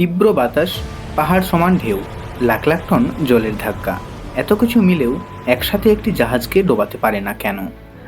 তীব্র বাতাস, পাহাড় সমান ঢেউ, লাখ লাখ টন জলের ধাক্কা। এত কিছু মিলেও একসাথে একটি জাহাজকে ডোবাতে পারে না কেন?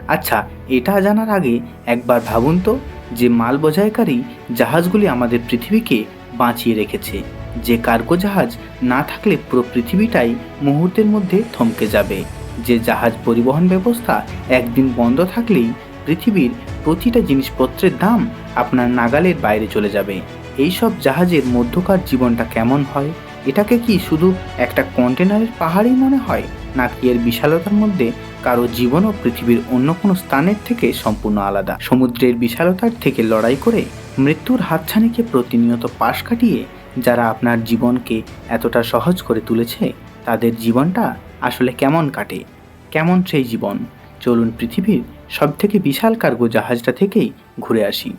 আচ্ছা এটা জানার আগে একবার ভাবুন তো যে মাল বোঝাইকারী জাহাজগুলি আমাদের পৃথিবীকে বাঁচিয়ে রেখেছে। যে কার্গো জাহাজ না থাকলে পুরো পৃথিবীটাই মুহূর্তের মধ্যে থমকে যাবে। যে জাহাজ পরিবহন ব্যবস্থা একদিন বন্ধ থাকলেই পৃথিবীর প্রতিটা জিনিসপত্রের দাম আপনার নাগালের বাইরে চলে যাবে। এই সব জাহাজের মধ্যকার জীবনটা কেমন হয়? এটাকে কি শুধু একটা কন্টেনারের পাহাড়ই মনে হয়? নাকি এর বিশালতার মধ্যে কারও জীবনও পৃথিবীর অন্য কোনো স্থানের থেকে সম্পূর্ণ আলাদা? সমুদ্রের বিশালতার থেকে লড়াই করে মৃত্যুর হাতছানিকে প্রতিনিয়ত পাশ কাটিয়ে যারা আপনার জীবনকে এতটা সহজ করে তুলেছে, তাদের জীবনটা আসলে কেমন কাটে? কেমন সেই জীবন? চলুন পৃথিবীর সবথেকে বিশাল কার্গো জাহাজটা থেকেই ঘুরে আসি।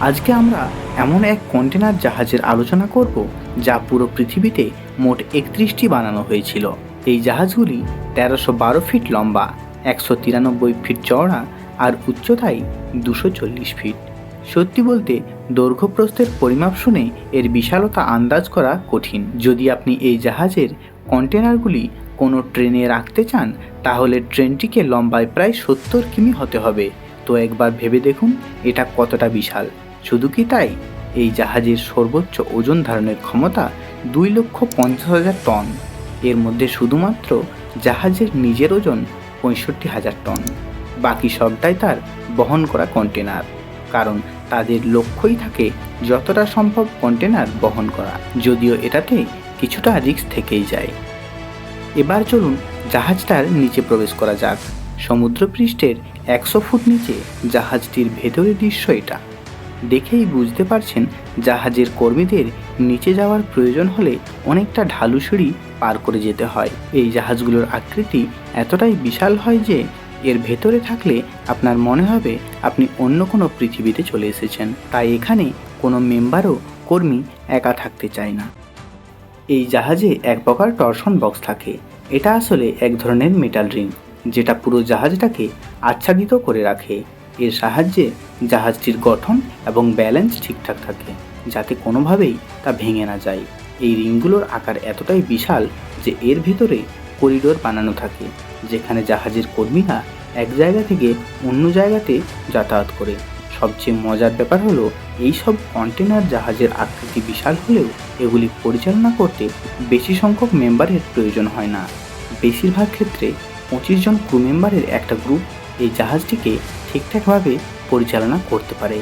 আজকে আমরা এমন এক কন্টেনার জাহাজের আলোচনা করব যা পুরো পৃথিবীতে মোট একত্রিশটি বানানো হয়েছিল। এই জাহাজগুলি তেরোশো বারো ফিট লম্বা, একশো তিরানব্বই ফিট চওড়া আর উচ্চতায় দুশো চল্লিশ ফিট। সত্যি বলতে, দৈর্ঘ্যপ্রস্থের পরিমাপ শুনে এর বিশালতা আন্দাজ করা কঠিন। যদি আপনি এই জাহাজের কন্টেনারগুলি কোনো ট্রেনে রাখতে চান, তাহলে ট্রেনটিকে লম্বায় প্রায় সত্তর কিমি হতে হবে। তো একবার ভেবে দেখুন, এটা কতটা বিশাল। শুধু কি তাই? এই জাহাজের সর্বোচ্চ ওজন ধারণের ক্ষমতা দুই লক্ষ পঞ্চাশ হাজার টন। এর মধ্যে শুধুমাত্র জাহাজের নিজের ওজন পঁয়ষট্টি হাজার টন। বাকি সবটাই তার বহন করা কন্টেনার, কারণ তাদের লক্ষ্যই থাকে যতটা সম্ভব কন্টেনার বহন করা, যদিও এটাতে কিছুটা রিস্ক থেকেই যায়। এবার চলুন জাহাজটার নিচে প্রবেশ করা যাক। সমুদ্রপৃষ্ঠের একশো ফুট নিচে জাহাজটির ভেতরের দৃশ্য এটা। দেখেই বুঝতে পারছেন জাহাজের কর্মীদের নিচে যাওয়ার প্রয়োজন হলে অনেকটা ঢালু সিঁড়ি পার করে যেতে হয়। এই জাহাজগুলোর আকৃতি এতটাই বিশাল হয় যে এর ভেতরে থাকলে আপনার মনে হবে আপনি অন্য কোনো পৃথিবীতে চলে এসেছেন। তাই এখানে কোনো মেম্বারও কর্মী একা থাকতে চায় না। এই জাহাজে এক প্রকার টর্শন বক্স থাকে। এটা আসলে এক ধরনের মেটাল রিং, যেটা পুরো জাহাজটাকে আচ্ছাদিত করে রাখে। এর সাহায্যে জাহাজটির গঠন এবং ব্যালেন্স ঠিকঠাক থাকে, যাতে কোনোভাবেই তা ভেঙে না যায়। এই রিংগুলোর আকার এতটাই বিশাল যে এর ভিতরে করিডোর বানানো থাকে, যেখানে জাহাজের কর্মীরা এক জায়গা থেকে অন্য জায়গাতে যাতায়াত করে। সবচেয়ে মজার ব্যাপার হলো এই সব কন্টেনার জাহাজের আকৃতি বিশাল হলেও এগুলি পরিচালনা করতে বেশি সংখ্যক মেম্বারের প্রয়োজন হয় না। বেশিরভাগ ক্ষেত্রে পঁচিশ জন ক্রু মেম্বারের একটা গ্রুপ এই জাহাজটিকে ঠিকঠাকভাবে পরিচালনা করতে পারে।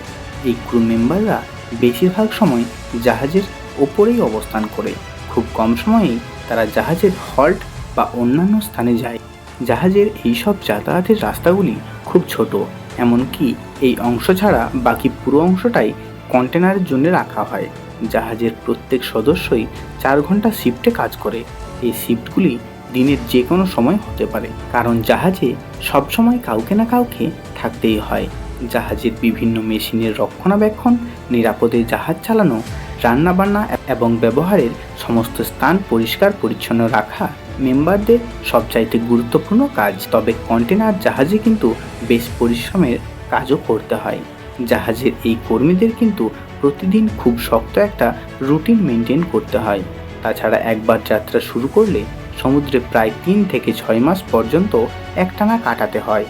এই ক্রু মেম্বাররা বেশিরভাগ সময় জাহাজের ওপরেই অবস্থান করে। খুব কম সময়েই তারা জাহাজের হল্ট বা অন্যান্য স্থানে যায়। জাহাজের এই সব যাতায়াতের রাস্তাগুলি খুব ছোট, এমনকি এই অংশ ছাড়া বাকি পুরো অংশটাই কন্টেনারের জন্য রাখা হয়। জাহাজের প্রত্যেক সদস্যই চার ঘণ্টা শিফটে কাজ করে। এই শিফটগুলি দিনের যে কোনো সময় হতে পারে। কারণ জাহাজে সবসময় কাউকে না কাউকে থাকতেই হয়। জাহাজের বিভিন্ন মেশিনের রক্ষণাবেক্ষণ, নিরাপদে জাহাজ চালানো, রান্নাবান্না এবং ব্যবহারের সমস্ত স্থান পরিষ্কার পরিচ্ছন্ন রাখা মেম্বারদের সবচাইতে গুরুত্বপূর্ণ কাজ। তবে কন্টেনার জাহাজে কিন্তু বেশ পরিশ্রমের কাজও করতে হয়। জাহাজের এই কর্মীদের কিন্তু প্রতিদিন খুব শক্ত একটা রুটিন মেনটেন করতে হয়। তাছাড়া একবার যাত্রা শুরু করলে সমুদ্রে প্রায় তিন থেকে ছয় মাস পর্যন্ত একটানা কাটাতে হয়।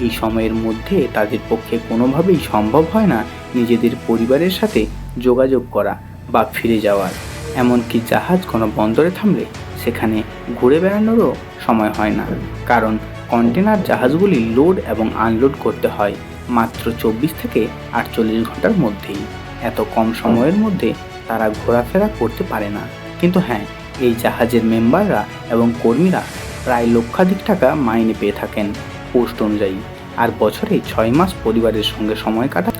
এই সময়ের মধ্যে তাদের পক্ষে কোনোভাবেই সম্ভব হয় না নিজেদের পরিবারের সাথে যোগাযোগ করা বা ফিরে যাওয়ার। এমনকি জাহাজ কোনো বন্দরে থামলে সেখানে ঘুরে বেড়ানোরও সময় হয় না। কারণ কন্টেনার জাহাজগুলি লোড এবং আনলোড করতে হয় মাত্র চব্বিশ থেকে আটচল্লিশ ঘণ্টার মধ্যেই। এত কম সময়ের মধ্যে তারা ঘোরাফেরা করতে পারে না। কিন্তু হ্যাঁ এই জাহাজের মেম্বাররা এবং কর্মীরা প্রায় লক্ষাধিক টাকা মাইনে পেয়ে থাকেন পোস্ট অনুযায়ী। আর বছরে ছয় মাস পরিবারের সঙ্গে সময় কাটা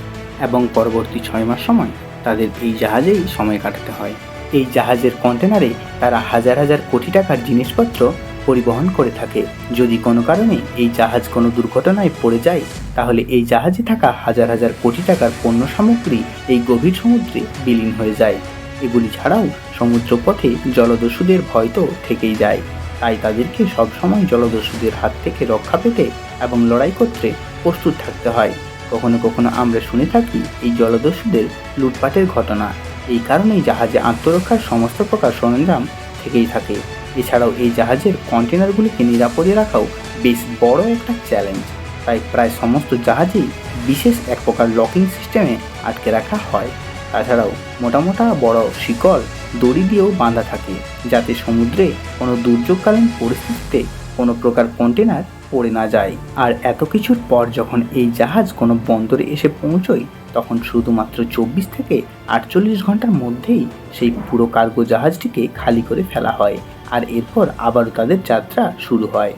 এবং পরবর্তী ছয় মাস সময় তাদের এই জাহাজেই সময় কাটাতে হয়। এই জাহাজের কন্টেনারে তারা হাজার হাজার কোটি টাকার জিনিসপত্র পরিবহন করে থাকে। যদি কোনো কারণে এই জাহাজ কোনো দুর্ঘটনায় পড়ে যায়, তাহলে এই জাহাজে থাকা হাজার হাজার কোটি টাকার পণ্য সামগ্রী এই গভীর সমুদ্রে বিলীন হয়ে যায়। এগুলি ছাড়াও সমুদ্রপথে জলদস্যুদের ভয় তো থেকেই যায়। তাই তাদেরকে সবসময় জলদস্যুদের হাত থেকে রক্ষা পেতে এবং লড়াই করতে প্রস্তুত থাকতে হয়। কখনো কখনো আমরা শুনে থাকি এই জলদস্যুদের লুটপাটের ঘটনা। এই কারণেই জাহাজে আত্মরক্ষার সমস্ত প্রকার সরঞ্জাম থেকেই থাকে। এছাড়াও এই জাহাজের কন্টেনারগুলিকে নিরাপদে রাখাও বেশ বড় একটা চ্যালেঞ্জ। তাই প্রায় সমস্ত জাহাজেই বিশেষ এক প্রকার লকিং সিস্টেমে আটকে রাখা হয়। তাছাড়াও মোটামোটা বড় শিকল দড়ি দিয়েও বাঁধা থাকে, যাতে সমুদ্রে কোনো দুর্যোগকালীন পরিস্থিতিতে কোনো প্রকার কন্টেনার পড়ে না যায়। আর এত কিছুর পর যখন এই জাহাজ কোনো বন্দরে এসে পৌঁছয়, তখন শুধুমাত্র চব্বিশ থেকে আটচল্লিশ ঘণ্টার মধ্যেই সেই পুরো কার্গো জাহাজটিকে খালি করে ফেলা হয়, আর এরপর আবারও তাদের যাত্রা শুরু হয়।